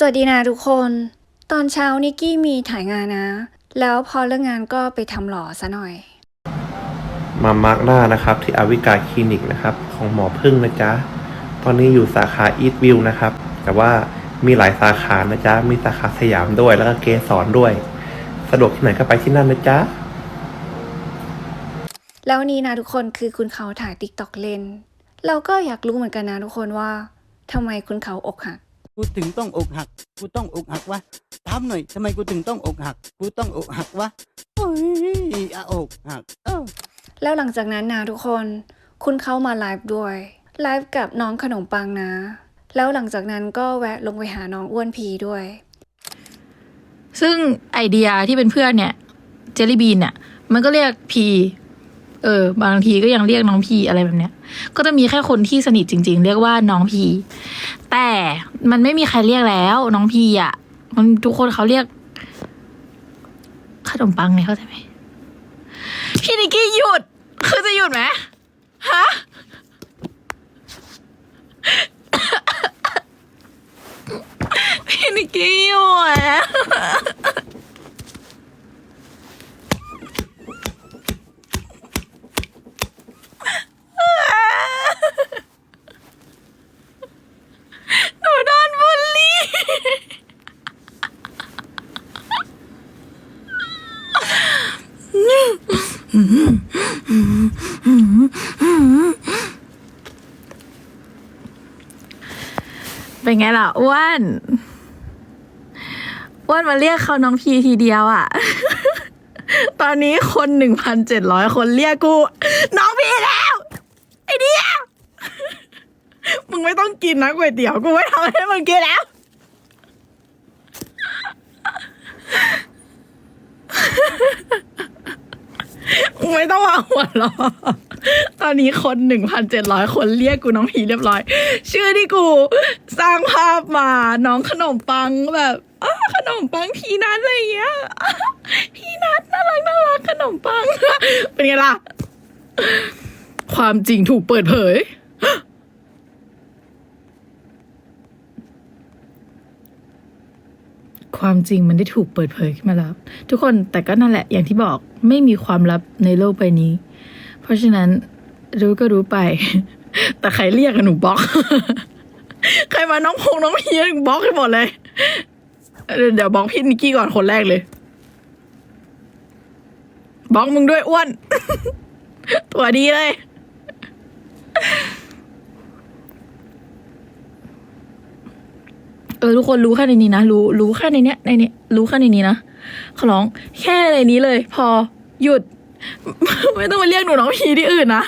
สวัสดีนะทุกคน ตอนเช้านิกกี้มีถ่ายงานนะ แล้วพอเลิกงานก็ไปทำหล่อซะหน่อย มามาร์กหน้านะครับ ที่อาวิกาคลินิกนะครับ ของหมอพึ่งนะจ๊ะ ตอนนี้อยู่สาขาอีทวิวนะครับ แต่ว่ามีหลายสาขานะจ๊ะ มีสาขาสยามด้วยแล้วก็เกสรด้วย สะดวกที่ไหนก็ไปที่นั่นนะจ๊ะ แล้วนี่นะทุกคนคือคุณเขาถ่ายติ๊กต็อกเล่น เราก็อยากรู้เหมือนกันนะทุกคนว่าทำไมคุณเขาอกหัก กูถึงต้องอกหัก กูต้องอกหักวะถามหน่อยทำไมกูถึงต้องอกหัก กูต้องอกหักวะโอ้ยอะอกหักเออแล้วหลังจากนั้นนะทุกคน คุณเขามาไลฟ์ด้วย ไลฟ์กับน้องขนมปังนะ แล้วหลังจากนั้นก็แวะลงไปหาน้องอ้วนพีด้วย ซึ่งไอเดียที่เป็นเพื่อนเนี่ย เจลลี่บีนเนี่ย มันก็เรียกพี เออ บางทีก็ยังเรียกน้องพีอะไรแบบเนี้ย ก็จะมีแค่คนที่สนิทจริง ๆ เรียกว่าน้องพี แต่มันไม่มีใครเรียกแล้ว น้องพีอะ มันทุกคนเขาเรียก ขนมปังเนี่ยเข้าใจไหมพี่นิกกี้หยุด คือจะหยุดไหมฮะพี่นิกกี้หยุด หนูโดนบูลลี่ เป็นไงล่ะอ้วนอ้วนมาเรียกเขาน้องพีทีเดียวอะ่ะ ตอนนี้คนหนึ่งพันเจ็ดร้อยคนเรียกกู น้องพีแล้ว ไอเดียมึงไม่ต้องกินนะก๋วยเตี๋ยวกูไม่ทำให้มึงกินแล้วมึง ไม่ต้องมาหัวหรอตอนนี้คนหนึ่งพันเจ็ดร้อยคนเรียกกูน้องผีเรียบร้อย ชื่อที่กู สร้างภาพมาน้องขนมปังแบบอขนมปังพีนัทอะไรเงี้ยพีนัทน่ารักน่ารักขนมปัง เป็นไงล่ะ ความจริงถูกเปิดเผย ความจริงมันได้ถูกเปิดเผยขึ้นมาแล้ว ทุกคนแต่ก็นั่นแหละอย่างที่บอกไม่มีความลับในโลกใบนี้ เพราะฉะนั้นรู้ก็รู้ไป แต่ใครเรียกกันหนูบล็อก ใครมาน้องพงน้องเพีหนูบล็อกให้หมดเลย เดี๋ยวบล็อกพี่นิกกี้ก่อนคนแรกเลยบล็อกมึงด้วยอ้วน ตัวดีเลย เออทุกคนรู้แค่ในนี้นะ รู้รู้แค่ในเนี้ยในเนี้ยรู้แค่ในนี้นะขอร้องแค่ในนี้เลย พอหยุด ไม่ต้องมาเรียกหนูน้องพีที่อื่นนะ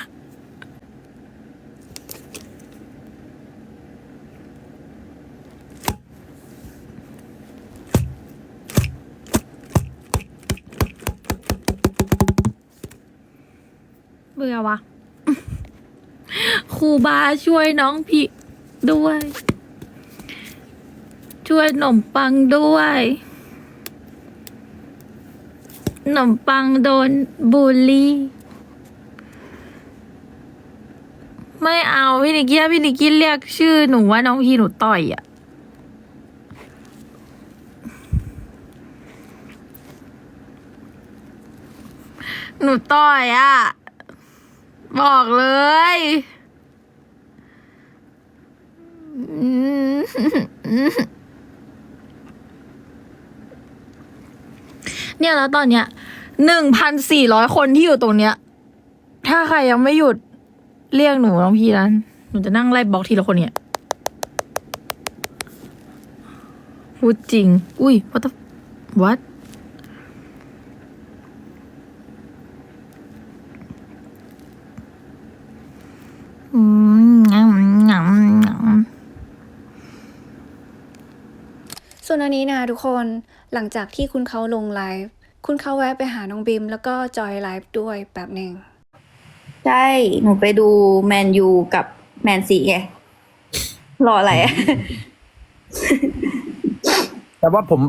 เบื่อวะครูบาช่วยน้องพีด้วย วยขนมปังด้วยขนมปังโดนบูลลี่ ไม่เอาพี่นิกกี้พี่นิกกี้เรียกชื่อหนูว่าน้องพีหนูต่อยอะหนูต่อยอะ บอกเลยอืม เนี่ยแล้วตอนเนี้ยหนึ่งพันสี่ร้อยคนที่อยู่ตรงเนี้ย ถ้าใครยังไม่หยุดเรียกหนูน้องพี่นั้น หนูจะนั่งไล่บล็อกทีละคนเนี่ยพูดจริง อุ้ย what the what อืมงำงำงำส่วนอันนี้นะทุกคนหลังจากที่คุณเขาลงไลฟ์ คุณเขาแวะไปหาน้องบิม แล้วก็จอยไลฟ์ด้วยแบบหนึ่งใช่ หนูไปดูแมนยูกับแมนซีไงรออะไรอะแต่ว่าผม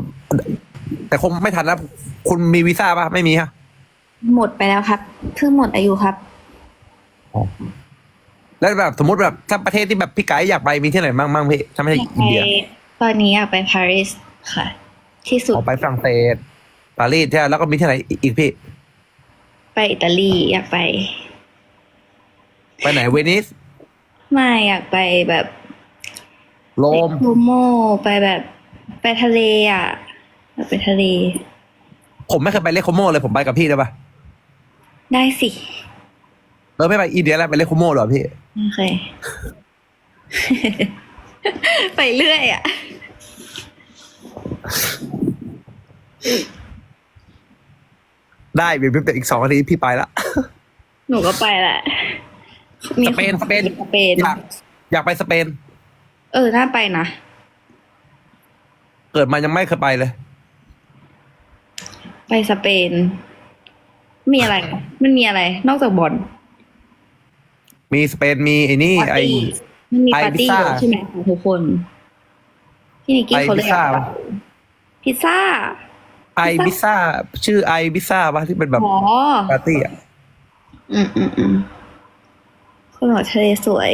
แต่คงไม่ทันแล้ว คุณมีวีซ่าป่ะ ไม่มีฮะหมดไปแล้วครับเพิ่งหมดอายุครับ แล้วแบบสมมติแบบถ้าประเทศที่แบบพี่ไก่อยากไปมีที่ไหนบ้างบ้างพี่ถ้าไม่ใช่อินเดียไปตอนนี้อยากไปปารีสค่ะ ที่สุดออกไปฝรั่งเศสปารีสใช่ไหมแล้วก็มีที่ไหนอีกพี่ ไปอิตาลีอยากไป ไปไหนเวนิส ไม่อยากไปแบบโรมโมโมไปแบบ ไปทะเลอะอยากไปทะเล ผมไม่เคยไปเลคโคโมเลยผมไปกับพี่ได้ปะได้สิเออไม่ไปอินเดียแล้วไปเลคโคโมเหรอพี่โอเค ไปเรื่อยอะ ได้เดี๋ยวอีกสองนาทีพี่ไปละ หนูก็ไปแหละมีสเปนคสเปน สเปน อยากอยากไปสเปน เออ น่าไปนะ เกิดมายังไม่เคยไปเลย ไปสเปน มีอะไร มันมีอะไร นอกจากบอลมีสเปนมีไอ้นี่ ปาร์ไอ้ตี้มันมีปาร์ตี้ไอบิซ่า ด้วยใช่ไหมคะทุกคนพี่นิกกี้ไอเขาเลบิยซ่าอยากไปพิซซ่า ไอบิซ่าชื่อไอบิซ่าปะที่เป็นแบบอ๋อปาร์ตี้อะอืมอืมอืมคุณหมอทะเลสวย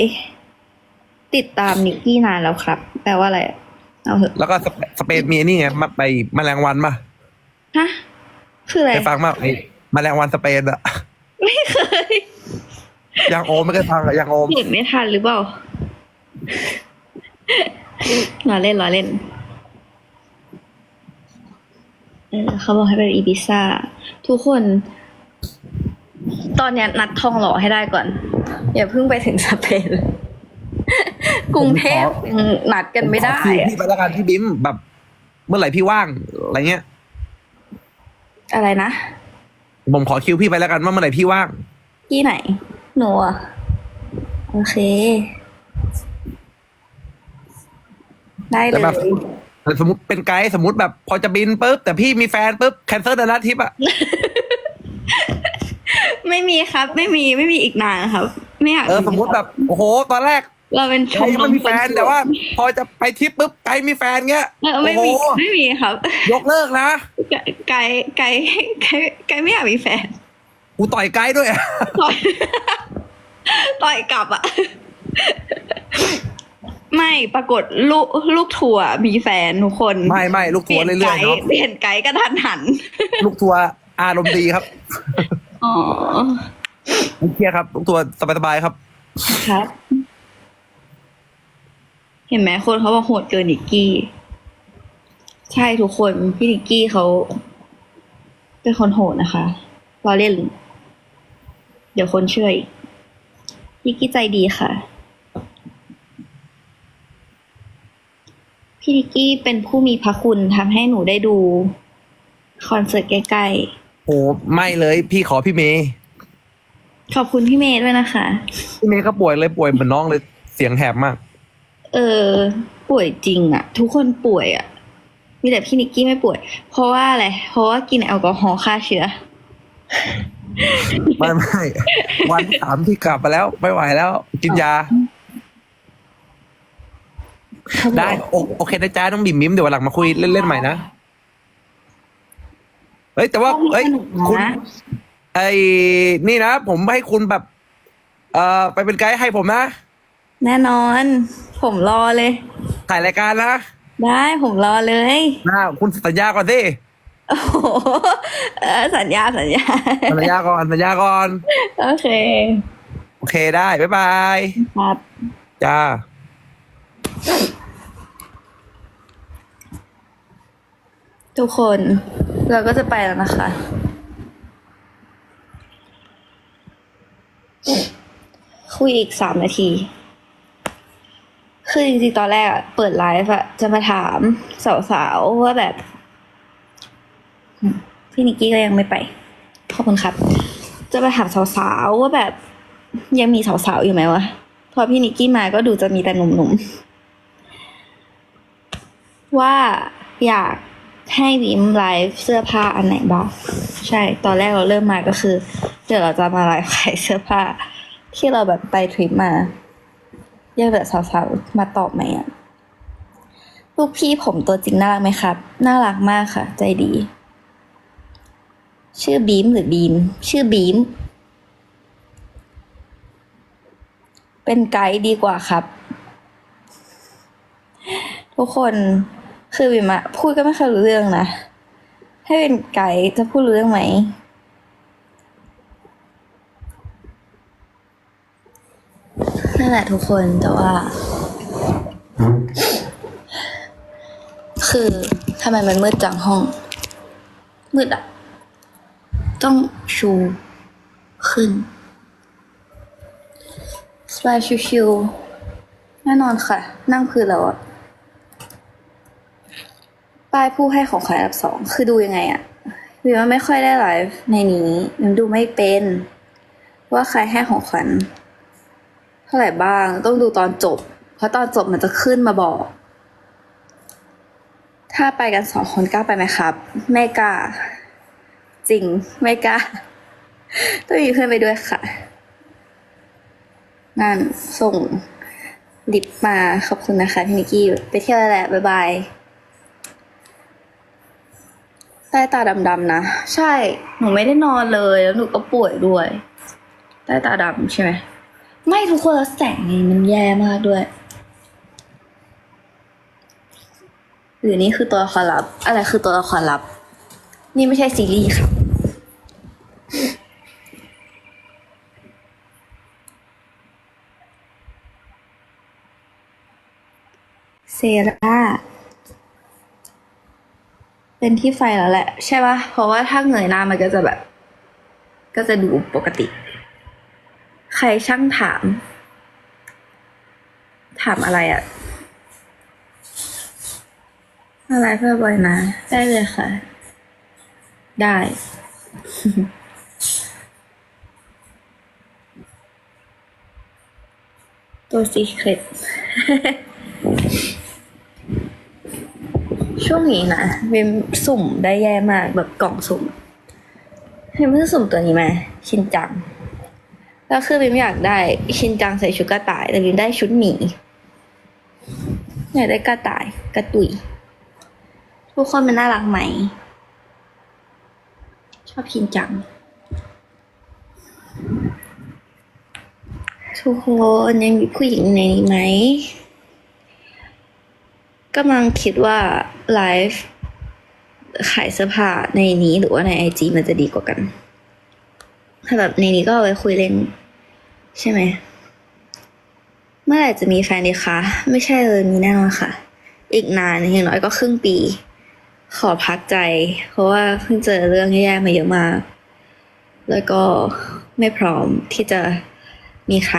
ติดตามนิกกี้นานแล้วครับ แปลว่าอะไรอะเอาเถอะแล้วก็สเปสเปนมีไอ้นี่ไงมาไปแมลงวันมาฮะคืออะไรเคยฟังมาไอ้แมลงวันสเปนอะไม่เคยยังโอมไม่เคยฟังอะยังโอมเห็นไม่ทันหรือเปล่าล้อเล่นล้อเล่น เออเขาบอกให้ไปอีบิซ่า ทุกคน ตอนเนี้ยนัดทองหล่อให้ได้ก่อน อย่าเพิ่งไปถึงสเปน กรุงเทพยังนัดกันไม่ได้ ขอคิวอะพี่ไปแล้วกันพี่บิ้มแบบ เมื่อไหร่พี่ว่างอะไรเงี้ย อะไรนะ ผมขอคิวพี่ไปแล้วกันว่าเมื่อไหร่พี่ว่าง ที่ไหน หนูอะโอเค ได้เลแต่แบบ ย แต่สมมติเป็นไกด์สมมติแบบพอจะบินปุ๊บแต่พี่มีแฟนปุ๊บแคนเซิลแต่ละทริปอะไม่มีครับ ไม่มีไม่มีอีกนานครับ ไม่อยากเออสมมติแบบโอ้โห ตอนแรกเราเป็นชไกมด์ยังไม่มีแฟนแต่ว่า พอจะไปทริปปุ๊บไกด์มีแฟนเงี้ยเออไม่โอ้มีโหไม่มีครับ ยกเลิกนะไก่ไก่ไก่ไก่ไก่ไม่อยากมีแฟนกูต่อยไกด์ด้วยอะต่อยต่อยกลับอะ ไม่ปรากฏลูกลูกทัวร์มีแฟนทุกคนไม่ไม่ลูกทัวร์เรื่อยๆเนาะเปลี่ยนไกด์กระทันหัน ลูกทัวร์อารมณ์ดีครับอ๋อไม่เครียดครับ ลูกทัวร์สบายๆครับ ครับ เห็นไหมคนเขาบอกโหดเกินนิกกี้ ใช่ทุกคนพี่นิกกี้เขาเป็นคนโหดนะคะรอเล่น เดี๋ยวคนเชื่ออีกนิกกี้ใจดีค่ะ พี่นิกกี้เป็นผู้มีพระคุณทำให้หนูได้ดู คอนเสิร์ตใกล้โอ้ไม่เลย พี่ขอพี่เมย์ๆ ขอบคุณพี่เมย์ด้วยนะคะ พี่เมย์ก็ป่วยเลยป่วยเหมือนน้องเลยเสียงแหบมาก เออ ป่วยจริงอะทุกคนป่วยอะมีแต่พี่นิกกี้ไม่ป่วย เพราะว่าอะไร เพราะว่ากินแอลกอฮอล์ฆ่าเชื้อ ไม่ไม่ วันที่สามที่กลับมาแล้ว ไม่ไหวแล้ว กินยา ได้โอโอเคนะจ๊ะน้องบิ่มมิ้มเดี๋ยววันหลังมาคุยเล่นๆใหม่นะเฮ้ยแต่ว่าเฮ้ยคุณนะไอ้นี่นะผมให้คุณแบบ เอ่อไปเป็นไกด์ให้ผมนะ แน่นอน ผมรอเลยถ่ายรายการนะได้ผมรอเลยนะคุณสัญญาก่อนสิโอ้โหเออสัญญาสัญญา สัญญาก่อนสัญญาก่อน โอเค โอเคได้ บ๊ายบาย ครับ จ้า ทุกคนเราก็จะไปแล้วนะคะ คุยอีกสามนาที คือจริงๆตอนแรกอะเปิดไลฟ์อะจะมาถามสาวๆว่าแบบ พี่นิกกี้ก็ยังไม่ไปขอบคุณครับ จะมาถามสาวๆว่าแบบยังมีสาวๆอยู่ไหมวะ พอพี่นิกกี้มาก็ดูจะมีแต่หนุ่มๆ ว่าอยาก ให้วิมไลฟ์เสื้อผ้าอันไหนบ้างใช่ ตอนแรกเราเริ่มมาก็คือ เดี๋ยวเราจะมาไลฟ์ขายเสื้อผ้า ที่เราแบบไปทริปมาเรียกแบบสาวๆมาตอบไหมอะลูกพี่ผมตัวจริงน่ารักไหมครับ น่ารักมากค่ะ ใจดี ชื่อบีมหรือบีม ชื่อบีม เป็นไกด์ดีกว่าครับ ทุกคน คือวิมอะพูดก็ไม่เคยรู้เรื่องนะ ให้เป็นไกด์จะพูดรู้เรื่องไหม นั่นแหละทุกคนแต่ว่า คือทำไมมันมืดจังห้อง มืดอะต้องชูขึ้นสบายชิวๆแน่นอนค่ะ นั่งพื้นแล้วอะ ป้ายผู้ให้ของขวัญอันดับสองคือดูยังไงอะวิวว่าไม่ค่อยได้ไลฟ์ในนี้ดูไม่เป็น ว่าใครให้ของขวัญเท่าไหร่บ้างต้องดูตอนจบ เพราะตอนจบมันจะขึ้นมาบอก ถ้าไปกันสองคนกล้าไปไหมครับ ไม่กล้า จริงไม่กล้าต้องมีเพื่อนไปด้วยค่ะ นั่นส่งลิปมาขอบคุณนะคะพี่นิกกี้ไปเที่ยวแล้วแหละบ๊ายบาย ใต้ตาดำๆนะ ใช่ หนูไม่ได้นอนเลยแล้วหนูก็ป่วยด้วย ใต้ตาดำใช่ไหม ไม่ทุกคนแล้วแสงนี่มันแย่มากด้วย หรือนี่คือตัวละครลับ อะไรคือตัวละครลับ นี่ไม่ใช่ซีรีส์ค่ะ เซรา เป็นที่ไฟแล้วแหละ ใช่ปะเพราะว่าถ้าเงยหน้ามันก็จะแบบ ก็จะดูปกติ ใครช่างถาม ถามอะไรอะอะไรเพื่อบอยนะ ได้เลยค่ะ ได้ ตัวซีเครต ช่วงนี้นะเวมสุ่มได้แย่มากแบบกล่องสุ่มเวมเพิ่งสุ่มตัวนี้มาชินจังแล้วคือเวมอยากได้ชินจังใส่ชุดกระต่าย แต่เวมได้ชุดหมีอยากได้กระต่ายกระตุยทุกคนมันน่ารักไหม ชอบชินจัง ทุกคนยังมีผู้หญิงในนี้ไหม กำลังคิดว่าไลฟ์ขายเสื้อผ้าในนี้หรือว่าในไอจีมันจะดีกว่ากัน ถ้าแบบในนี้ก็เอาไว้คุยเล่น ใช่ไหม เมื่อไหร่จะมีแฟนดีคะ ไม่ใช่เลยมีแน่นอนค่ะ อีกนานอย่างน้อยก็ครึ่งปี ขอพักใจ เพราะว่าเพิ่งเจอเรื่องแย่ๆมาเยอะมาก แล้วก็ไม่พร้อมที่จะมีใคร